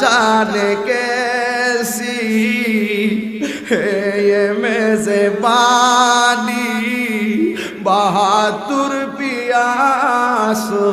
جانے کیسی ہے یہ میزبانی؟ بہادر پیاسو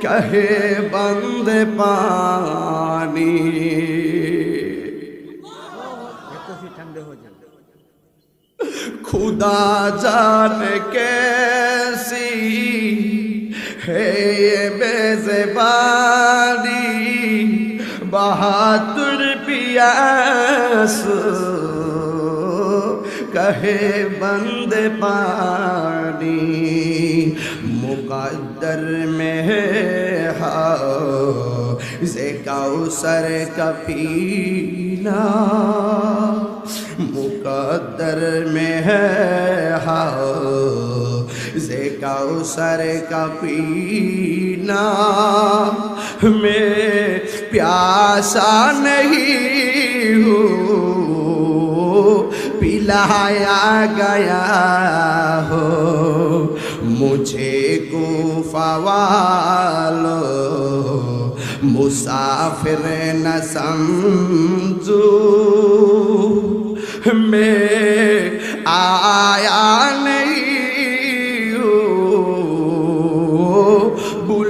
کہے بند پانی۔ خدا جان کیسی ہے یہ بے زبانی بہادر پیاس کہے بند پانی مقدر میں ہے۔ کوثر کا پینا مقدر میں ہے۔ کوثر کا پینا میں پیاسا نہیں ہوں۔ پلایا گیا ہو۔ مجھے کوفہ والو۔ مسافر نہ سمجھو۔ میں